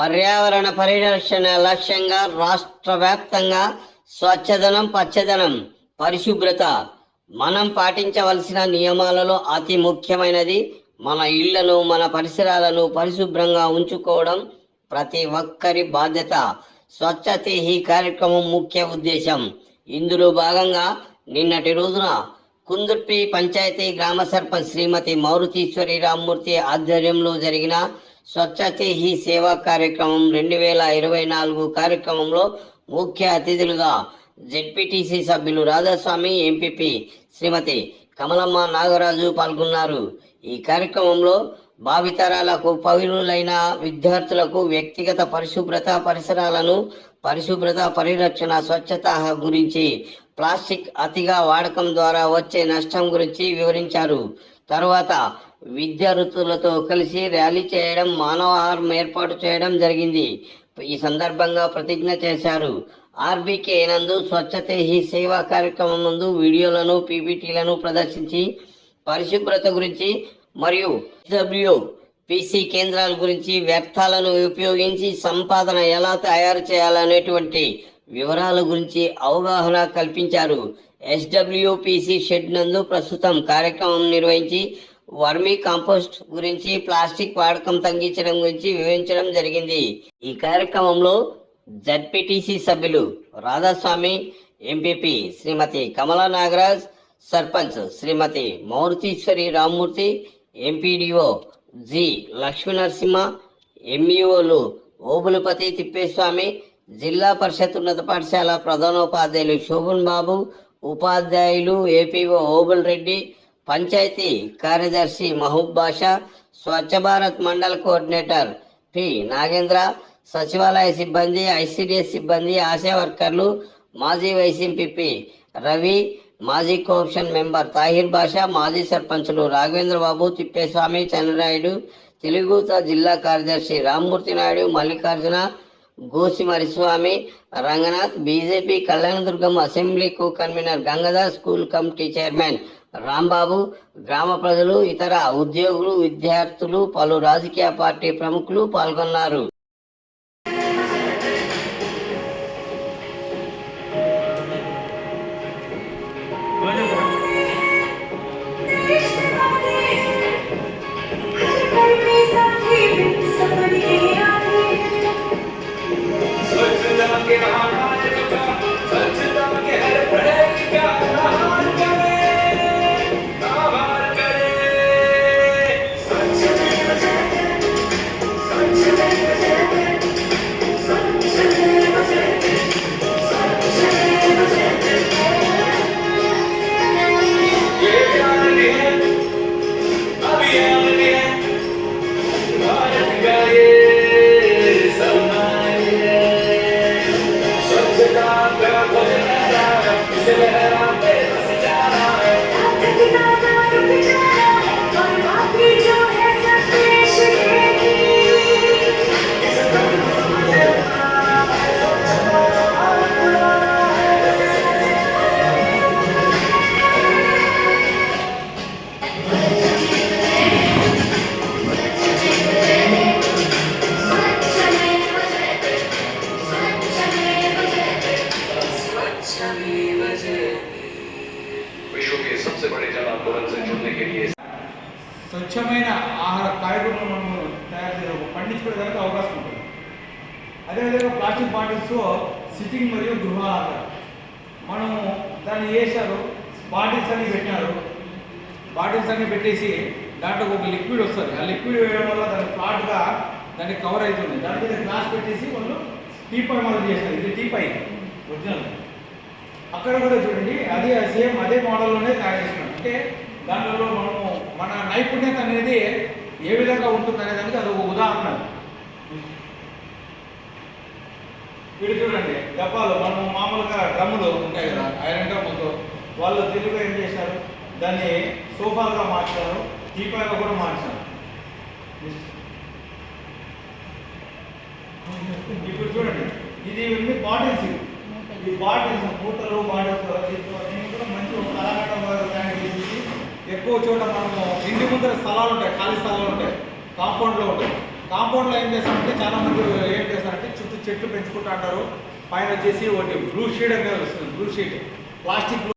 పర్యావరణ పరిరక్షణ లక్ష్యంగా రాష్ట్ర వ్యాప్తంగా స్వచ్ఛదనం పచ్చదనం పరిశుభ్రత మనం పాటించవలసిన నియమాలలో అతి ముఖ్యమైనది మన ఇళ్ళను మన పరిసరాలను పరిశుభ్రంగా ఉంచుకోవడం ప్రతి ఒక్కరి బాధ్యత. స్వచ్ఛతే ఈ కార్యక్రమం ముఖ్య ఉద్దేశం. ఇందులో భాగంగా నిన్నటి రోజున కుందుర్పి పంచాయతీ గ్రామ సర్పంచ్ శ్రీమతి మారుతీశ్వరి రామ్మూర్తి ఆధ్వర్యంలో జరిగిన స్వచ్ఛతే హీ సేవా కార్యక్రమం రెండు వేల ఇరవై నాలుగు కార్యక్రమంలో ముఖ్య అతిథులుగా జెడ్పీటీసీ సభ్యులు రాధాస్వామి ఎంపీపీ శ్రీమతి కమలమ్మ నాగరాజు పాల్గొన్నారు. ఈ కార్యక్రమంలో భావితరాలకు పౌరులైన విద్యార్థులకు వ్యక్తిగత పరిశుభ్రత పరిసరాలను పరిశుభ్రత పరిరక్షణ స్వచ్ఛత గురించి ప్లాస్టిక్ అతిగా వాడకం ద్వారా వచ్చే నష్టం గురించి వివరించారు. తరువాత విద్యార్థులతో కలిసి ర్యాలీ చేయడం మానవాహారం ఏర్పాటు చేయడం జరిగింది. ఈ సందర్భంగా ప్రతిజ్ఞ చేశారు. ఆర్బీకే నందు స్వచ్ఛతే హీ సేవా కార్యక్రమం నందు వీడియోలను పీపీటీలను ప్రదర్శించి పరిశుభ్రత గురించి మరియు డబ్ల్యూ పీసీ కేంద్రాల గురించి వ్యర్థాలను ఉపయోగించి సంపాదన ఎలా తయారు చేయాలనేటువంటి వివరాల గురించి అవగాహన కల్పించారు. ఎస్డబ్ల్యూపిసి షెడ్ నందు ప్రస్తుతం కార్యక్రమం నిర్వహించి వర్మీ కాంపోస్ట్ గురించి ప్లాస్టిక్ వాడకం తగ్గించడం గురించి వివరించడం జరిగింది. ఈ కార్యక్రమంలో జడ్పీటీసీ సభ్యులు Radhaswamy MPP Shrimati Kamala Nagaraj sarpanch Shrimati Maruthiswari Rammurthy MPDO G Lakshmi Narasimha ఎంఈఓలు Obulapathi Thippeswamy జిల్లా పరిషత్ ఉన్నత పాఠశాల ప్రధానోపాధ్యాయులు శోభన్ బాబు ఉపాధ్యాయులు ఏపీఓ ఓబుల్ రెడ్డి పంచాయతీ కార్యదర్శి మహబూబ్ బాషా స్వచ్ఛ భారత్ మండల్ కోఆర్డినేటర్ పి. నాగేంద్ర సచివాలయ సిబ్బంది ఐసిడిఎస్ సిబ్బంది ఆశా వర్కర్లు మాజీ వైసీపీ రవి మాజీ కోఆప్షన్ మెంబర్ తాహిర్ బాషా మాజీ సర్పంచులు రాఘవేంద్ర బాబు తిప్పేస్వామి చంద్రనాయుడు తెలుగుత జిల్లా కార్యదర్శి Rammurthy Naidu Mallikarjuna Gosi Mariswamy Ranganath BJP Kalyanadurgam assembly co convener Gangadhar school committee chairman Rambabu గ్రామ ప్రజలు ఇతర ఉద్యోగులు విద్యార్థులు పలు రాజకీయ పార్టీ ప్రముఖులు పాల్గొన్నారు. विश्व के सबसे बड़े जल आंदोलन से जुड़ने के लिए స్వచ్ఛమైన ఆహార కార్యక్రమం మనము తయారు చేయ పండించుకోవడానికి అవకాశం ఉంటుంది అదేవిధంగా ప్లాస్టిక్ బాటిల్స్ సిట్టింగ్ మరియు గృహాహారం మనము దాన్ని చేశారు బాటిల్స్ అన్ని పెట్టినారు బాటిల్స్ అన్ని పెట్టేసి దాంట్లో ఒక లిక్విడ్ వస్తుంది ఆ లిక్విడ్ వేయడం వల్ల దాని ఫ్లాట్గా దాన్ని కవర్ అవుతుంది దాని మీద గ్లాస్ పెట్టేసి వాళ్ళు టీపై మోడల్ చేశారు ఇది టీపై ఒరిజినల్ అక్కడ కూడా చూడండి అదే సేమ్ అదే మోడల్లోనే తయారు చేస్తున్నాం అంటే దాంట్లో మనము మన నైపుణ్యత అనేది ఏ విధంగా ఉంటుంది అనే దానికి అది ఒక ఉదాహరణ. వీడు చూడండి డబ్బాలు మనం మామూలుగా డ్రమ్ములు ఉంటాయి కదా ఐరన్ డ్రమ్ముతో వాళ్ళు తెలుగుగా ఏం చేశారు? దాన్ని సోఫాలుగా మార్చారు టీపాయిగా కూడా మార్చారు. ఇప్పుడు చూడండి ఇది ఇవన్నీ బాటిల్స్ ఇవి. ఈ బాటిల్స్ మూటలు బాటిల్స్ కూడా మంచి ఒక కళాఖండం తయారు చేసి ఎక్కువ చోట మనము ఇంటి ముందర స్థలాలు ఉంటాయి ఖాళీ స్థలాలు ఉంటాయి కాంపౌండ్లో ఉంటాయి. కాంపౌండ్లో ఏం చేస్తామంటే చాలా మంది చెట్లు పెంచుకుంటూ అంటారు పైన వచ్చేసి ఒకటి బ్లూ షీట్ అనేది వస్తుంది బ్లూ షీట్ ప్లాస్టిక్